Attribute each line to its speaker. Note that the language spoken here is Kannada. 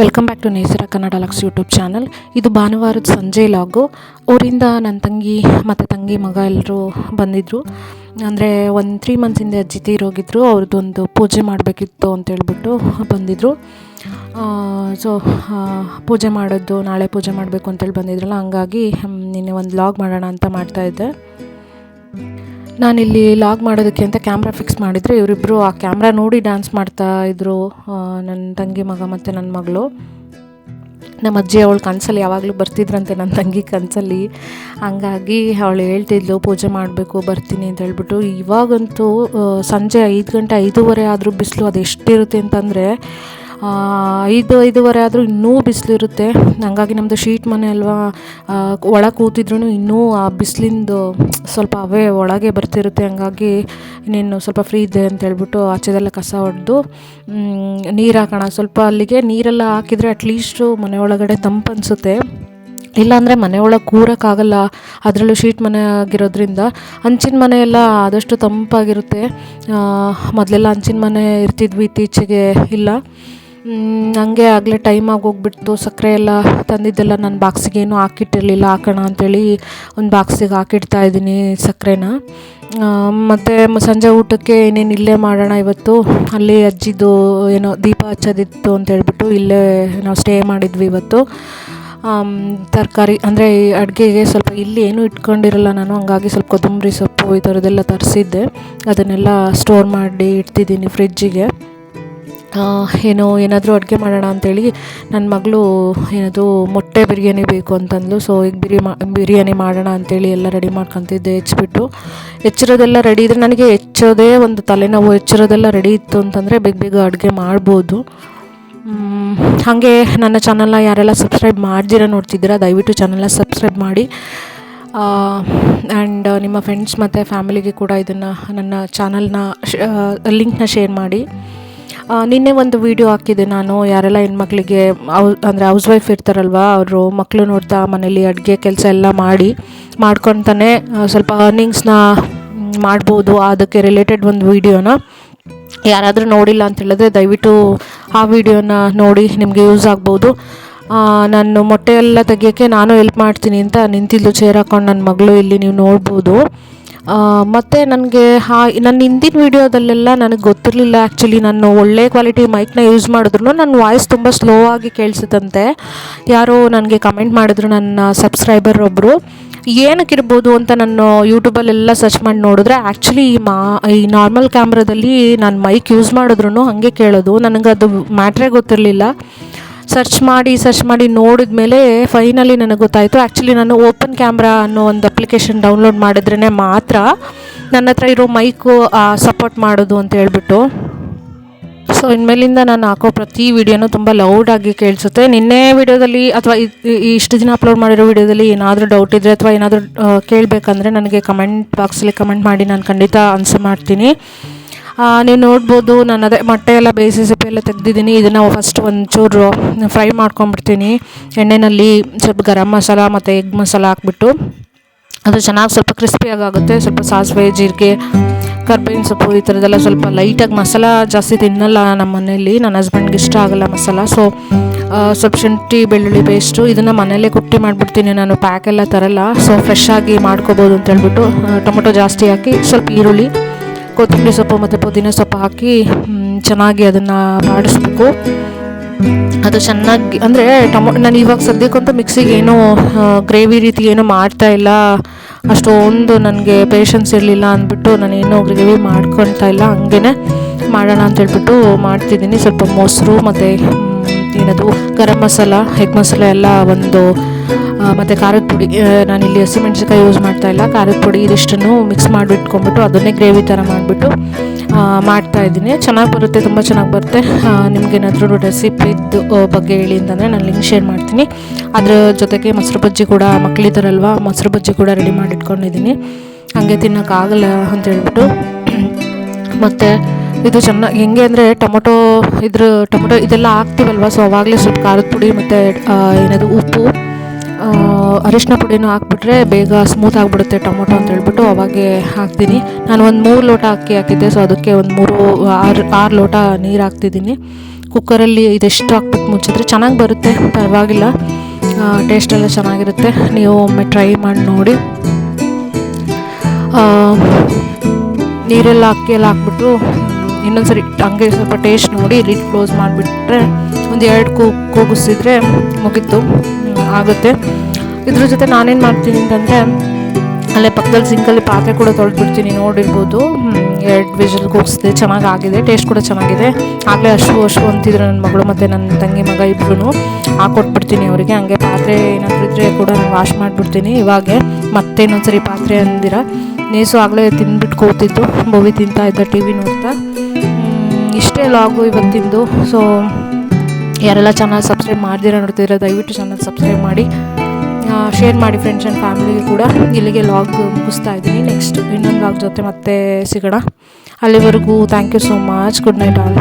Speaker 1: Welcome back to Nesara Kannada lux YouTube channel ಇದು ಭಾನುವಾರದ ಸಂಜೆ ಲಾಗು ಊರಿಂದ ನನ್ನ ತಂಗಿ ಮತ್ತು ತಂಗಿ ಮಗ ಎಲ್ಲರೂ ಬಂದಿದ್ದರು ಅಂದರೆ ಒಂದು ತ್ರೀ ಮಂತ್ಸಿಂದ ಅಜ್ಜಿ ತೀರೋಗಿದ್ರು ಅವ್ರದ್ದೊಂದು ಪೂಜೆ ಮಾಡಬೇಕಿತ್ತು ಅಂತೇಳ್ಬಿಟ್ಟು ಬಂದಿದ್ದರು ಸೊ ಪೂಜೆ ಮಾಡೋದು, ನಾಳೆ ಪೂಜೆ ಮಾಡಬೇಕು ಅಂತೇಳಿ ಬಂದಿದ್ರಲ್ಲ, ಹಂಗಾಗಿ ನಿನ್ನೆ ಒಂದು ಲಾಗ್ ಮಾಡೋಣ ಅಂತ ಮಾಡ್ತಾಯಿದ್ದೆ ನಾನಿಲ್ಲಿ ಲಾಗ್ ಮಾಡೋದಕ್ಕೆ ಅಂತ ಕ್ಯಾಮ್ರಾ ಫಿಕ್ಸ್ ಮಾಡಿದರೆ. ಇವರಿಬ್ಬರು ಆ ಕ್ಯಾಮ್ರಾ ನೋಡಿ ಡ್ಯಾನ್ಸ್ ಮಾಡ್ತಾ ಇದ್ದರು ನನ್ನ ತಂಗಿ ಮಗ ಮತ್ತು ನನ್ನ ಮಗಳು. ನಮ್ಮ ಅಜ್ಜಿ ಅವಳು ಕನಸಲ್ಲಿ ಯಾವಾಗಲೂ ಬರ್ತಿದ್ರಂತೆ ನನ್ನ ತಂಗಿ ಕನಸಲ್ಲಿ. ಹಂಗಾಗಿ ಅವಳು ಹೇಳ್ತಿದ್ಲು, ಪೂಜೆ ಮಾಡಬೇಕು, ಬರ್ತೀನಿ ಅಂತ ಹೇಳ್ಬಿಟ್ಟು. ಇವಾಗಂತೂ ಸಂಜೆ ಐದು ಗಂಟೆ ಐದೂವರೆ ಆದರೂ ಬಿಸಿಲು ಅದು ಎಷ್ಟಿರುತ್ತೆ ಅಂತಂದರೆ ಐದು, ಐದುವರೆ ಆದರೂ ಇನ್ನೂ ಬಿಸಿಲು ಇರುತ್ತೆ ಹಂಗಾಗಿ ನಮ್ಮದು ಶೀಟ್ ಮನೆ ಅಲ್ವಾ ಒಳಗೆ ಕೂತಿದ್ರು ಇನ್ನೂ ಆ ಬಿಸಿಲಿಂದು ಸ್ವಲ್ಪ ಅವೇ ಒಳಗೆ ಬರ್ತಿರುತ್ತೆ. ಹಂಗಾಗಿ ಇನ್ನೇನು ಸ್ವಲ್ಪ ಫ್ರೀ ಇದೆ ಅಂತ ಹೇಳ್ಬಿಟ್ಟು ಆಚೆದೆಲ್ಲ ಕಸ ಹೊಡೆದು ನೀರು ಹಾಕೋಣ ಸ್ವಲ್ಪ ಅಲ್ಲಿಗೆ ನೀರೆಲ್ಲ ಹಾಕಿದರೆ ಅಟ್ಲೀಸ್ಟು ಮನೆ ಒಳಗಡೆ ತಂಪು ಅನಿಸುತ್ತೆ. ಇಲ್ಲಾಂದರೆ ಮನೆ ಒಳಗೆ ಕೂರೋಕ್ಕಾಗಲ್ಲ ಅದರಲ್ಲೂ ಶೀಟ್ ಮನೆ ಆಗಿರೋದ್ರಿಂದ. ಹಂಚಿನ ಮನೆ ಎಲ್ಲ ಆದಷ್ಟು ತಂಪಾಗಿರುತ್ತೆ. ಮೊದಲೆಲ್ಲ ಹಂಚಿನ ಮನೆ ಇರ್ತಿದ್ವಿ, ಇತ್ತೀಚೆಗೆ ಇಲ್ಲ. ಹಂಗೆ ಆಗಲೇ ಟೈಮ್ ಆಗೋಗ್ಬಿಡ್ತು. ಸಕ್ಕರೆ ಎಲ್ಲ ತಂದಿದ್ದೆಲ್ಲ ನನ್ನ ಬಾಕ್ಸಿಗೇನು ಹಾಕಿಟ್ಟಿರಲಿಲ್ಲ. ಹಾಕೋಣ ಅಂಥೇಳಿ ಒಂದು ಬಾಕ್ಸಿಗೆ ಹಾಕಿಡ್ತಾ ಇದ್ದೀನಿ ಸಕ್ಕರೆನ. ಮತ್ತು ಸಂಜೆ ಊಟಕ್ಕೆ ಏನೇನು ಇಲ್ಲೇ ಮಾಡೋಣ ಇವತ್ತು? ಅಲ್ಲಿ ಅಜ್ಜಿದು ಏನೋ ದೀಪ ಹಚ್ಚೋದಿತ್ತು ಅಂತ ಹೇಳ್ಬಿಟ್ಟು ಇಲ್ಲೇ ನಾವು ಸ್ಟೇ ಮಾಡಿದ್ವಿ ಇವತ್ತು. ತರಕಾರಿ ಅಂದರೆ ಅಡುಗೆಗೆ ಸ್ವಲ್ಪ ಇಲ್ಲಿ ಏನೂ ಇಟ್ಕೊಂಡಿರಲ್ಲ ನಾನು, ಹಂಗಾಗಿ ಸ್ವಲ್ಪ ಕೊತ್ತಂಬರಿ ಸೊಪ್ಪು ಈ ಥರದ್ದೆಲ್ಲ ತರಿಸಿದ್ದೆ. ಅದನ್ನೆಲ್ಲ ಸ್ಟೋರ್ ಮಾಡಿ ಇಡ್ತಿದ್ದೀನಿ ಫ್ರಿಜ್ಜಿಗೆ ಏನೋ ಏನಾದರೂ ಅಡುಗೆ ಮಾಡೋಣ ಅಂತೇಳಿ ನನ್ನ ಮಗಳು ಏನದು ಮೊಟ್ಟೆ ಬಿರಿಯಾನಿ ಬೇಕು ಅಂತಂದಳು ಸೊ ಈಗ ಬಿರಿ ಮಾ, ಬಿರಿಯಾನಿ ಮಾಡೋಣ ಅಂತೇಳಿ ಎಲ್ಲ ರೆಡಿ ಮಾಡ್ಕೊತಿದ್ದೆ ಹೆಚ್ಚಿಬಿಟ್ಟು ಹೆಚ್ಚಿರೋದೆಲ್ಲ ರೆಡಿ ಇದ್ದರೆ ನನಗೆ ಹೆಚ್ಚೋದೇ ಒಂದು ತಲೆನೋವು ಹೆಚ್ಚಿರೋದೆಲ್ಲ ರೆಡಿ ಇತ್ತು ಅಂತಂದರೆ ಬೇಗ ಬೇಗ ಅಡುಗೆ ಮಾಡ್ಬೋದು. ಹಾಗೆ ನನ್ನ ಚಾನಲ್ನ ಯಾರೆಲ್ಲ ಸಬ್ಸ್ಕ್ರೈಬ್ ಮಾಡ್ದಿರ ನೋಡ್ತಿದ್ದೀರಾ, ದಯವಿಟ್ಟು ಚಾನಲ್ನ ಸಬ್ಸ್ಕ್ರೈಬ್ ಮಾಡಿ. ಆ್ಯಂಡ್ ನಿಮ್ಮ ಫ್ರೆಂಡ್ಸ್ ಮತ್ತು ಫ್ಯಾಮಿಲಿಗೆ ಕೂಡ ಇದನ್ನು ನನ್ನ ಚಾನಲ್ನ ಲಿಂಕ್ನ ಶೇರ್ ಮಾಡಿ. ನಿನ್ನೆ ಒಂದು ವಿಡಿಯೋ ಹಾಕಿದ್ದೆ ನಾನು, ಯಾರೆಲ್ಲ ಹೆಣ್ಮಕ್ಳಿಗೆ ಅಂದರೆ ಹೌಸ್ ವೈಫ್ ಇರ್ತಾರಲ್ವ, ಅವರು ಮಕ್ಕಳು ನೋಡ್ತಾ ಮನೇಲಿ ಅಡುಗೆ ಕೆಲಸ ಎಲ್ಲ ಮಾಡಿ, ಮಾಡ್ಕೊತಾನೆ ಸ್ವಲ್ಪ ಅರ್ನಿಂಗ್ಸ್ನ ಮಾಡ್ಬೋದು, ಅದಕ್ಕೆ ರಿಲೇಟೆಡ್ ಒಂದು ವಿಡಿಯೋನ ಯಾರಾದರೂ ನೋಡಿಲ್ಲ ಅಂತ ಹೇಳಿದ್ರೆ ದಯವಿಟ್ಟು ಆ ವಿಡಿಯೋನ ನೋಡಿ, ನಿಮಗೆ ಯೂಸ್ ಆಗ್ಬೋದು. ನಾನು ಮೊಟ್ಟೆ ಎಲ್ಲ ತೆಗಿಯೋಕ್ಕೆ ನಾನು ಹೆಲ್ಪ್ ಮಾಡ್ತೀನಿ ಅಂತ ನಿಂತಿದ್ದು ಚೇರ್ ಹಾಕೊಂಡು ನನ್ನ ಮಗಳು, ಇಲ್ಲಿ ನೀವು ನೋಡ್ಬೋದು. ಮತ್ತು ನನಗೆ ಹಾ ನನ್ನ ಹಿಂದಿನ ವೀಡಿಯೋದಲ್ಲೆಲ್ಲ ನನಗೆ ಗೊತ್ತಿರಲಿಲ್ಲ ಆ್ಯಕ್ಚುಲಿ ನಾನು ಒಳ್ಳೆ ಕ್ವಾಲಿಟಿ ಮೈಕ್ನ ಯೂಸ್ ಮಾಡಿದ್ರು ನನ್ನ ವಾಯ್ಸ್ ತುಂಬ ಸ್ಲೋ ಆಗಿ ಕೇಳಿಸಿದಂತೆ ಯಾರೋ ನನಗೆ ಕಮೆಂಟ್ ಮಾಡಿದ್ರು ನನ್ನ ಸಬ್ಸ್ಕ್ರೈಬರ್ ಒಬ್ಬರು ಏನಕ್ಕಿರ್ಬೋದು ಅಂತ ನಾನು ಯೂಟ್ಯೂಬಲ್ಲೆಲ್ಲ ಸರ್ಚ್ ಮಾಡಿ ನೋಡಿದ್ರೆ ಆ್ಯಕ್ಚುಲಿ ಈ ಮಾ, ಈ ನಾರ್ಮಲ್ ಕ್ಯಾಮ್ರಾದಲ್ಲಿ ನಾನು ಮೈಕ್ ಯೂಸ್ ಮಾಡಿದ್ರು ಹಾಗೆ ಕೇಳೋದು. ನನಗೆ ಅದು ಮ್ಯಾಟ್ರೇ ಗೊತ್ತಿರಲಿಲ್ಲ. ಸರ್ಚ್ ಮಾಡಿ ಸರ್ಚ್ ಮಾಡಿ ನೋಡಿದ ಮೇಲೆ ಫೈನಲಿ ನನಗೆ ಗೊತ್ತಾಯಿತು. ಆ್ಯಕ್ಚುಲಿ ನಾನು ಓಪನ್ ಕ್ಯಾಮ್ರಾ ಅನ್ನೋ ಒಂದು ಅಪ್ಲಿಕೇಶನ್ ಡೌನ್ಲೋಡ್ ಮಾಡಿದ್ರೇ ಮಾತ್ರ ನನ್ನ ಹತ್ರ ಇರೋ ಮೈಕು ಸಪೋರ್ಟ್ ಮಾಡೋದು ಅಂತ ಹೇಳ್ಬಿಟ್ಟು. ಸೊ ಇನ್ಮೇಲಿಂದ ನಾನು ಹಾಕೋ ಪ್ರತಿ ವೀಡಿಯೋನೂ ತುಂಬ ಲೌಡಾಗಿ ಕೇಳಿಸುತ್ತೆ. ನಿನ್ನೆ ವಿಡಿಯೋದಲ್ಲಿ ಅಥವಾ ಇಷ್ಟು ದಿನ ಅಪ್ಲೋಡ್ ಮಾಡಿರೋ ವಿಡಿಯೋದಲ್ಲಿ ಏನಾದರೂ ಡೌಟ್ ಇದ್ದರೆ ಅಥವಾ ಏನಾದರೂ ಕೇಳಬೇಕಂದ್ರೆ ನನಗೆ ಕಮೆಂಟ್ ಬಾಕ್ಸಲ್ಲಿ ಕಮೆಂಟ್ ಮಾಡಿ ನಾನು ಖಂಡಿತ ಆನ್ಸರ್ ಮಾಡ್ತೀನಿ. ನೀವು ನೋಡ್ಬೋದು ನಾನು ಅದೇ ಮೊಟ್ಟೆ ಎಲ್ಲ ಬೇಯಿಸಿ ಸಿಪ್ಪೆ ಎಲ್ಲ ತೆಗ್ದಿದ್ದೀನಿ. ಇದನ್ನು ಫಸ್ಟ್ ಒಂಚೂರು ಫ್ರೈ ಮಾಡ್ಕೊಂಬಿಡ್ತೀನಿ ಎಣ್ಣೆಯಲ್ಲಿ ಸ್ವಲ್ಪ ಗರಂ ಮಸಾಲ ಮತ್ತು ಎಗ್ ಮಸಾಲ ಹಾಕ್ಬಿಟ್ಟು ಅದು ಚೆನ್ನಾಗಿ ಸ್ವಲ್ಪ ಕ್ರಿಸ್ಪಿಯಾಗಿ ಆಗುತ್ತೆ ಸ್ವಲ್ಪ ಸಾಸಿವೆ ಜೀರಿಗೆ ಕರ್ಬೇವಿನ ಸೊಪ್ಪು ಈ ಥರದ್ದೆಲ್ಲ ಸ್ವಲ್ಪ ಲೈಟಾಗಿ ಮಸಾಲ ಜಾಸ್ತಿ ತಿನ್ನಲ್ಲ ನಮ್ಮ ಮನೆಯಲ್ಲಿ ನನ್ನ ಹಸ್ಬೆಂಡ್ಗೆ ಇಷ್ಟ ಆಗಲ್ಲ ಮಸಾಲ. ಸೊ ಸ್ವಲ್ಪ ಶುಂಠಿ ಬೆಳ್ಳುಳ್ಳಿ ಪೇಸ್ಟು ಇದನ್ನು ಮನೆಯಲ್ಲೇ ಕುಟ್ಟಿ ಮಾಡಿಬಿಡ್ತೀನಿ. ನಾನು ಪ್ಯಾಕೆಲ್ಲ ತರಲ್ಲ. ಸೊ ಫ್ರೆಶ್ ಆಗಿ ಮಾಡ್ಕೋಬೋದು ಅಂತ ಹೇಳ್ಬಿಟ್ಟು ಆ, ಟೊಮೊಟೊ ಜಾಸ್ತಿ ಹಾಕಿ ಸ್ವಲ್ಪ ಈರುಳ್ಳಿ ಕೊತ್ತಂಬರಿ ಸೊಪ್ಪು ಮತ್ತು ಪುದೀನ ಸೊಪ್ಪು ಹಾಕಿ ಚೆನ್ನಾಗಿ ಅದನ್ನು ಬಾಡಿಸ್ಬೇಕು ಅದು ಚೆನ್ನಾಗಿ, ಅಂದರೆ ಟೊಮೊ, ನಾನು ಇವಾಗ ಸದ್ಯಕ್ಕಂತೂ ಮಿಕ್ಸಿಗೆ ಏನೂ ಗ್ರೇವಿ ರೀತಿ ಏನೂ ಮಾಡ್ತಾ ಇಲ್ಲ. ಅಷ್ಟೊಂದು ನನಗೆ ಪೇಷನ್ಸ್ ಇರಲಿಲ್ಲ ಅಂದ್ಬಿಟ್ಟು ನಾನೇನು ಗ್ರೇವಿ ಮಾಡ್ಕೊಳ್ತಾ ಇಲ್ಲ ಹಂಗೇ ಮಾಡೋಣ ಅಂತ ಹೇಳ್ಬಿಟ್ಟು ಮಾಡ್ತಿದ್ದೀನಿ. ಸ್ವಲ್ಪ ಮೊಸರು ಮತ್ತು ಏನದು, ಗರಂ ಮಸಾಲ, ಎಗ್ ಮಸಾಲ ಎಲ್ಲ ಒಂದು ಮತ್ತು ಖಾರದ ಪುಡಿ ನಾನಿಲ್ಲಿ ಹಸಿಮೆಣ್ಸಿನ್ಕಾಯಿ ಯೂಸ್ ಮಾಡ್ತಾ ಇಲ್ಲ. ಖಾರದ ಪುಡಿ ಇದಿಷ್ಟನ್ನು ಮಿಕ್ಸ್ ಮಾಡಿಟ್ಕೊಂಡ್ಬಿಟ್ಟು ಅದನ್ನೇ ಗ್ರೇವಿ ಥರ ಮಾಡಿಬಿಟ್ಟು ಮಾಡ್ತಾ ಇದ್ದೀನಿ. ಚೆನ್ನಾಗಿ ಬರುತ್ತೆ, ತುಂಬ ಚೆನ್ನಾಗಿ ಬರುತ್ತೆ. ನಿಮ್ಗೇನಾದರೂ ರೆಸಿಪಿದ್ದು ಬಗ್ಗೆ ಹೇಳಿ ಅಂತಂದರೆ ನಾನು ಲಿಂಕ್ ಶೇರ್ ಮಾಡ್ತೀನಿ. ಅದರ ಜೊತೆಗೆ ಮೊಸರು ಬಜ್ಜಿ ಕೂಡ ಮಕ್ಕಳಿದ್ದಾರಲ್ವ ಮೊಸರು ಬಜ್ಜಿ ಕೂಡ ರೆಡಿ ಮಾಡಿಟ್ಕೊಂಡಿದ್ದೀನಿ. ಹಾಗೆ ತಿನ್ನೋಕ್ಕಾಗಲ್ಲ ಅಂತ ಹೇಳ್ಬಿಟ್ಟು. ಮತ್ತು ಇದು ಚೆನ್ನಾಗಿ ಹೆಂಗೆ ಅಂದರೆ ಟೊಮೊಟೊ, ಇದ್ರ ಟೊಮೊಟೊ ಇದೆಲ್ಲ ಹಾಕ್ತೀವಲ್ವ ಸೊ ಅವಾಗಲೇ ಸ್ವಲ್ಪ ಖಾರದ ಪುಡಿ ಮತ್ತು ಏನದು ಉಪ್ಪು ಅರಿಶಿನ ಪುಡಿನೂ ಹಾಕ್ಬಿಟ್ರೆ ಬೇಗ ಸ್ಮೂತ್ ಆಗಿಬಿಡುತ್ತೆ ಟೊಮೊಟೊ ಅಂತ ಹೇಳ್ಬಿಟ್ಟು ಅವಾಗೆ ಹಾಕ್ತೀನಿ. ನಾನು ಒಂದು ಮೂರು ಲೋಟ ಅಕ್ಕಿ ಹಾಕಿದ್ದೆ ಸೊ ಅದಕ್ಕೆ ಒಂದು ಮೂರು, ಆರು ಆರು ಲೋಟ ನೀರು ಹಾಕ್ತಿದ್ದೀನಿ. ಕುಕ್ಕರಲ್ಲಿ ಇದೆಷ್ಟು ಹಾಕ್ಬಿಟ್ಟು ಮುಚ್ಚಿದ್ರೆ ಚೆನ್ನಾಗಿ ಬರುತ್ತೆ, ಪರವಾಗಿಲ್ಲ. ಟೇಸ್ಟ್ ಎಲ್ಲ ಚೆನ್ನಾಗಿರುತ್ತೆ. ನೀವು ಒಮ್ಮೆ ಟ್ರೈ ಮಾಡಿ ನೋಡಿ. ನೀರೆಲ್ಲ ಅಕ್ಕಿ ಎಲ್ಲ ಹಾಕ್ಬಿಟ್ಟು ಇನ್ನೊಂದ್ಸರಿ ಹಂಗೆ ಸ್ವಲ್ಪ ಟೇಸ್ಟ್ ನೋಡಿ ಲಿಡ್ ಕ್ಲೋಸ್ ಮಾಡಿಬಿಟ್ರೆ ಒಂದು ಎರಡು ಕೂಗಿಸಿದ್ರೆ ಮುಗೀತು. ಆಗುತ್ತೆ. ಇದ್ರ ಜೊತೆ ನಾನೇನು ಮಾಡ್ತೀನಿ ಅಂತಂದರೆ, ಅಲ್ಲೇ ಪಕ್ಕದಲ್ಲಿ ಸಿಂಕಲ್ಲಿ ಪಾತ್ರೆ ಕೂಡ ತೊಳೆದ್ಬಿಡ್ತೀನಿ, ನೋಡಿರ್ಬೋದು. ಎರಡು ವಿಜಲ್ ಕೂಗಿಸಿದೆ ಚೆನ್ನಾಗಿ ಆಗಿದೆ ಟೇಸ್ಟ್ ಕೂಡ ಚೆನ್ನಾಗಿದೆ. ಆಗಲೇ ಅಶು ಅಶು ಅಂತಿದ್ರು ನನ್ನ ಮಗಳು ಮತ್ತು ನನ್ನ ತಂಗಿ ಮಗ ಇಬ್ಬರು ಹಾಕೊಟ್ಬಿಡ್ತೀನಿ ಅವರಿಗೆ. ಹಂಗೆ ಪಾತ್ರೆ ಏನಾದರೂ ಇದ್ದರೆ ಕೂಡ ನಾನು ವಾಶ್ ಮಾಡಿಬಿಡ್ತೀನಿ. ಇವಾಗೆ ಮತ್ತೆ ಇನ್ನೊಂದ್ಸರಿ ಪಾತ್ರೆ ಅಂದಿರ. ನೇಸು ಆಗಲೇ ತಿಂದ್ಬಿಟ್ಟು ಕೂತಿದ್ದು. ಮೂವಿ ತಿಂತಾ ಇದ್ದ ಟಿ ವಿ ನೋಡ್ತಾ ಇಷ್ಟೇ ಲಾಗು ಇವತ್ತಿಂದು. ಸೊ ಯಾರೆಲ್ಲ ಚಾನಲ್ ಸಬ್ಸ್ಕ್ರೈಬ್ ಮಾಡ್ದಿರ ನೋಡ್ತಿದ್ರೆ ದಯವಿಟ್ಟು ಚಾನಲ್ ಸಬ್ಸ್ಕ್ರೈಬ್ ಮಾಡಿ ಶೇರ್ ಮಾಡಿ ಫ್ರೆಂಡ್ಸ್ ಆ್ಯಂಡ್ ಫ್ಯಾಮಿಲಿಗೆ ಕೂಡ. ಇಲ್ಲಿಗೆ ಲಾಗ್ ಮುಗಿಸ್ತಾ ಇದ್ದೀನಿ. ನೆಕ್ಸ್ಟ್ ಇನ್ನೊಂದು ಲಾಗ್ ಜೊತೆ ಮತ್ತೆ ಸಿಗೋಣ. ಅಲ್ಲಿವರೆಗೂ thank you so much good night all